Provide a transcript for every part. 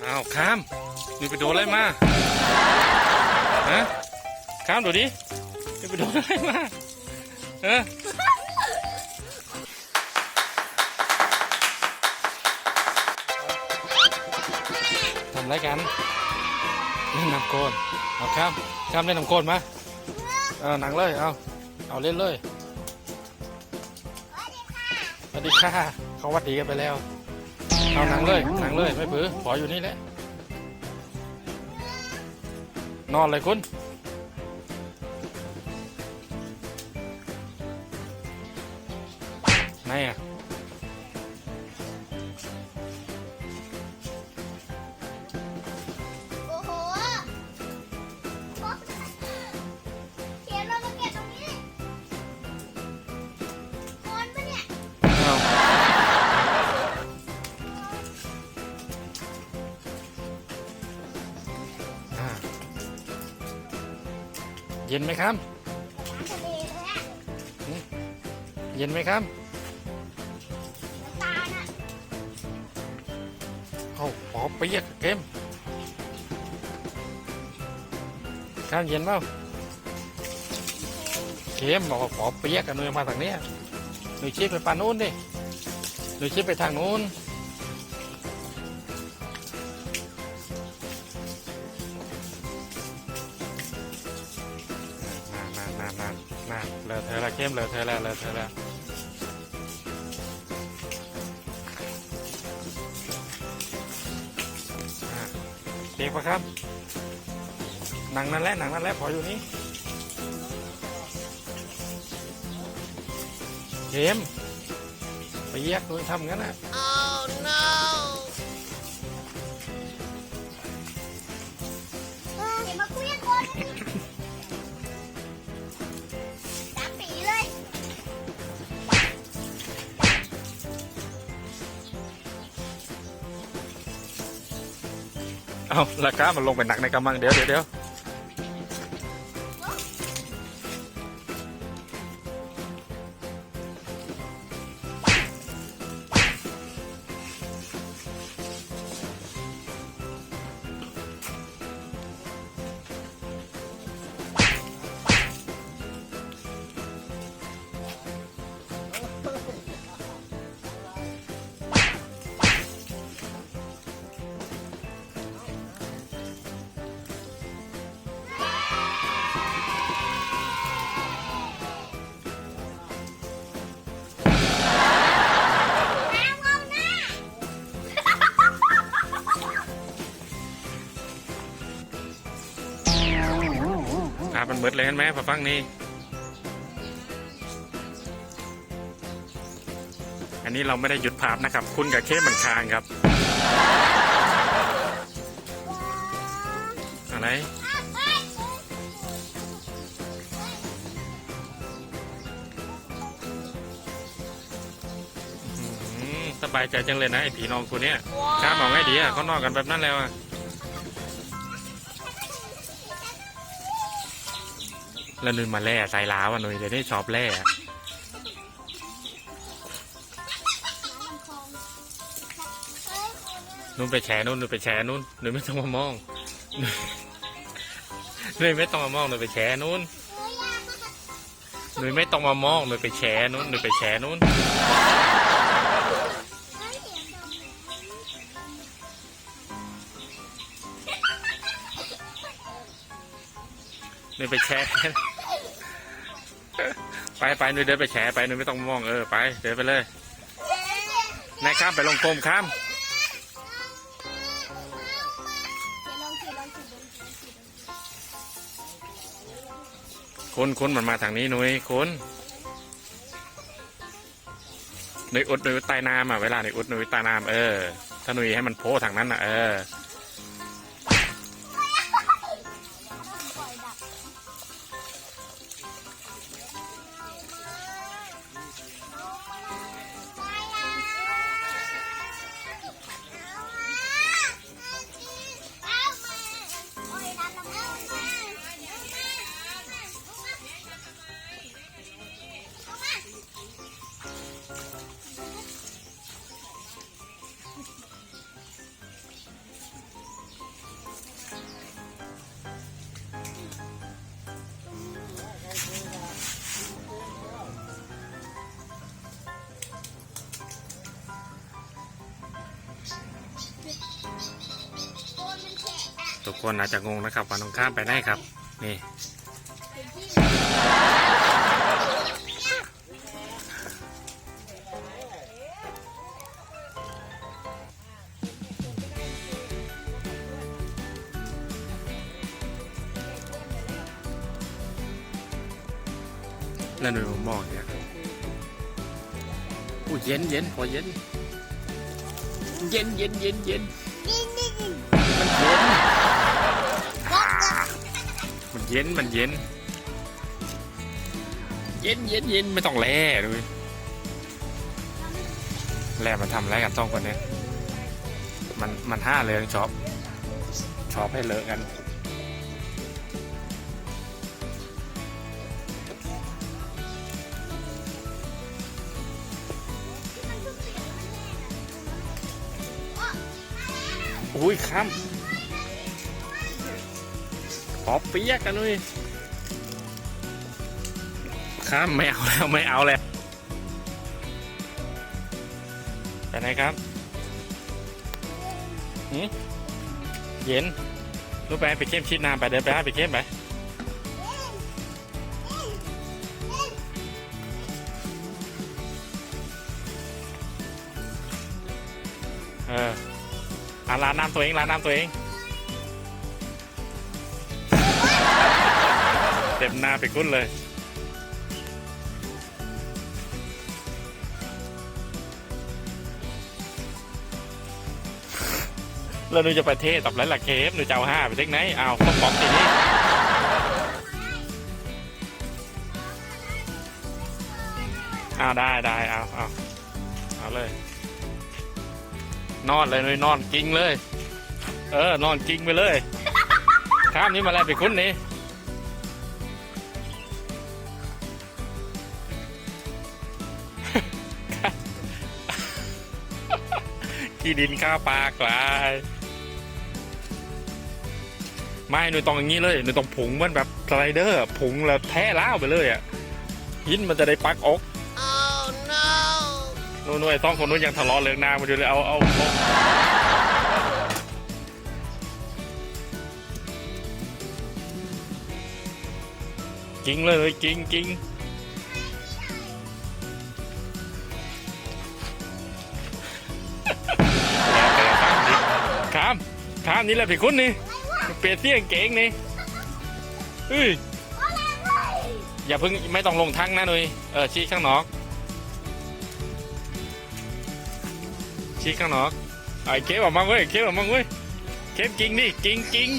อ้าวข้ามนี่ไปโดนอะไรมาฮะข้ามดูดินี่ไปโดนอะไรมาเออทำไรกันเล่นน้ำโกนเอาข้ามข้ามเล่นน้ำโกนมาเอาหนังเลยเอาเอาเล่นเลยสวัสดีค่ะเขาวัดดีกันไปแล้ว เอาหนังเลยหนังเลยไม่ผือขออยู่นี่แหละนอนเลยคุณ เย็นไหมครับน้ำทะเลเลยอะเย็นไหมครับน้ำตาลอะเอาปอเปียกเกมข้าวเย็นเปล่าเกมบอกว่าปอเปียกกันหนุ่ยมาทางเนี้ยหนุ่ยชี้ไปปานนู้นดิหนุ่ยชี้ไปทางนู้น ลอเธอละเกมเลอเธอละเลอเธอละเปียกปะครับ หนังนั่นแหละหนังนั่นแหละพออยู่นี่เกมไปแยกหนุ่ยทำงั้นนะเอ เอาราคามันลงไปหนักในกำมังเดี๋ยวเดี๋ยว เดี๋ยวอ่ามันเบิดเลยเห็นไหมพอฟังนี่อันนี้เราไม่ได้หยุดภาพนะครับ คุณกับเคมันคางครับ อะไรสบายใจจังเลยนะไอ้ผีน้องคนเนี้ยข้ามเอาไงดีอะเขานอนกันแบบนั้นแล้วอะ แล้วนุยมาแล่ใส่ล้าวอะนุยจะได้ชอบแล่นุ่นไปแชร์นุ่นนุ่นไปแชร์นุ่นนุยไม่ต้องมามองนุยไม่ต้องมามองนุยไปแชร์นุ่นนุยไม่ต้องมามองนุยไปแชร์นุ่นนุยไปแชร์นุ่นหนูไปแชร์ ไปไปหนูเดินไปแชร์ไปหนูไม่ต้องมองเออไปเดินไปเลยนายข้ามไปลงโคมข้ามคุณคุณมันมาทางนี้หนุยคุณหนุยอุดหนุยใต้น้ำอะเวลาหนุยอุดหนุยใต้น้ำเออถ้าหนุยให้มันโผล่ทางนั้นอะเออ คนอาจจะงงนะครับว่าน้องข้ามไปไหนครับ นี่ แล้วหนูมองเนี่ยอู้เย็นเย็นพอเย็น เย็นเย็นเย็นเย็นนี่นี่นี่มัน เย็นมันเย็น เย็นเย็นเย็นไม่ต้องแล่ด้วยแล่มันทำอะไรกันต้องคนเนี้ยมันมันห้าเลยชอบชอบให้เลอะกันอุ้ยข้าม อเปียกกันด้ยข้ามไม่เอาแล้วไม่เอาแล้วไปไหนครับหืมเย็นรู้ไปไปเข้มชิดน้ำไปเดินไปไปเข้มไปเอออะร้านน้ำตัวเองร้าน้ำตัวเอง ต็มหน้าไปกุ้นเลย แล้วหนูจะไปเทศตับไรล่ะเคฟหนูจะเอาห้าไปเล็กไหนเอาต้องป๊อปทีนี้เอาได้ได้เอาเอาเอาเลย นอนเลยนุยนอนกิ้งเลย เออนอนกิ้งไปเลย ข้ามนี้มาแล้วไปคุ้นนี่ ขี้ดินข้าวปลากลายไม่หนูต้องอย่างนี้เลยหนูต้องผงมันแบบสไลเดอร์อะผงแล้วแท้ล้าวไปเลยอะหินมันจะได้ปักอก oh no นู่นนู่นไอ้ต้องคนนู้นยังทะเลาะเรื่องนางมาอยู่เลยเอาเอาเอากิ้งเลยกิ้งกิ้งามข้ามนี่แหละพี่คุณนี่เปลี่ยนเสียงเก่งนี่เฮ้ยอย่าเพิ่งไม่ต้องลงทั้งนะหนุยเออชี้ข้างนอก ชี้ข้างนอกไอ้เก็บออกมาเว้ยเก็บออกมาเว้ยเก็บกิงดิกิงกิง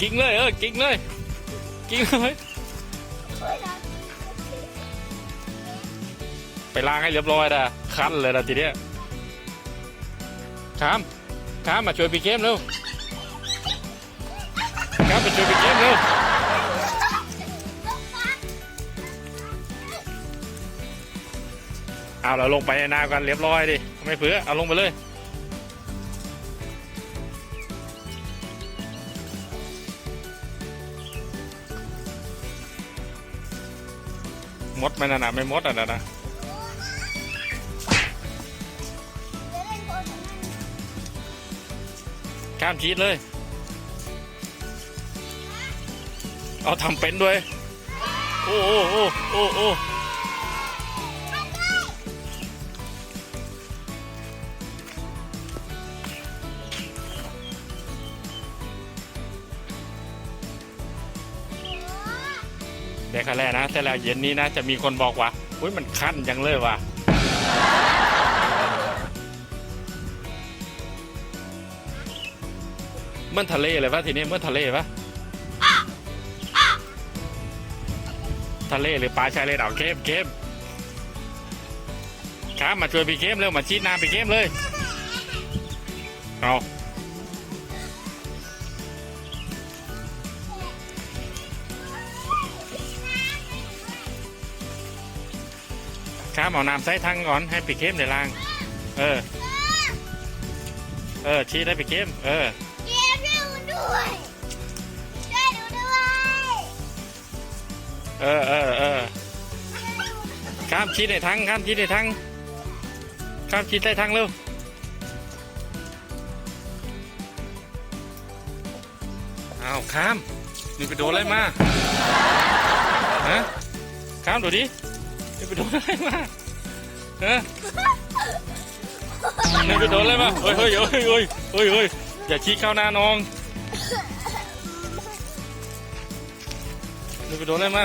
กิงเลยเออกิงเลยกิงเลยไปล้างให้เรียบร้อยนะคันเลยนะทีเนี้ยข้าม ข้ามมาช่วยพี่เกมเร็วข้ามมาช่วยพี่เกมเร็วเอาเราลงไปในน้ำกันเรียบร้อยดิไม่เผื่อเอาลงไปเลยมดมันนะนะไม่มดอะนะ ข้ามชีดเลย เอาทำเป็นด้วย โอ้โอ้โอ้โอ้โอ้เด็กครั้แรกนะ แต่แล้วเย็นนี้นะ จะมีคนบอกว่า อุ้ยมันคันจังเลยว่ะ เมื่อทะเลเลยวะทีนี้เมื่อทะเลปะทะเลหรือปลาชายเลนเอาเข้มเข้มครับมาช่วยพี่เข้มเร็วมาชีดน้ำพี่เข้มเลยเอาครับเอาน้ำใส่ทังก่อนให้พี่เข้มในล่าง เออ เออ ชีดให้พี่เข้ม เออ ชีดในทั้งข้ามชีดในทั้งข้ามชีดได้ทั้งเร็วอ้าวข้ามนี่ไปโดนอะไรมาฮะข้ามดูดินี่ไปโดนอะไรมาฮะนี่ไปโดนอะไรมาเฮ้ยเฮ้ยเฮ้ยเฮ้ยเฮ้ยเฮ้ยอย่าชี้เข้าหน้าน้องนี่ไปโดนอะไรมา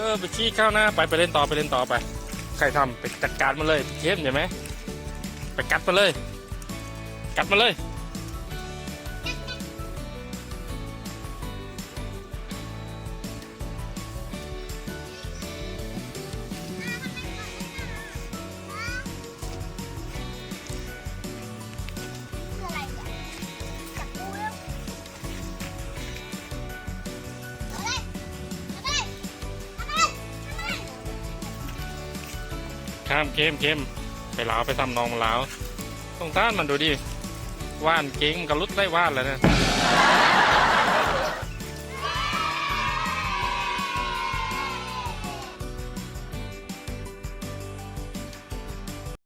ออไปขี้ข้าหน้าไปไปเล่นต่อไปเล่นต่อไป ใครทำไปจัดการมันเลยเข้มใช่ไหมไปกัดมันเลย กัดมันเลย ข้ามเข้มเข้มไปลาวไปทำนองลาวต้องต้านมันดูดิว่านเก่งกับรุดได้ว่านแล้วนะ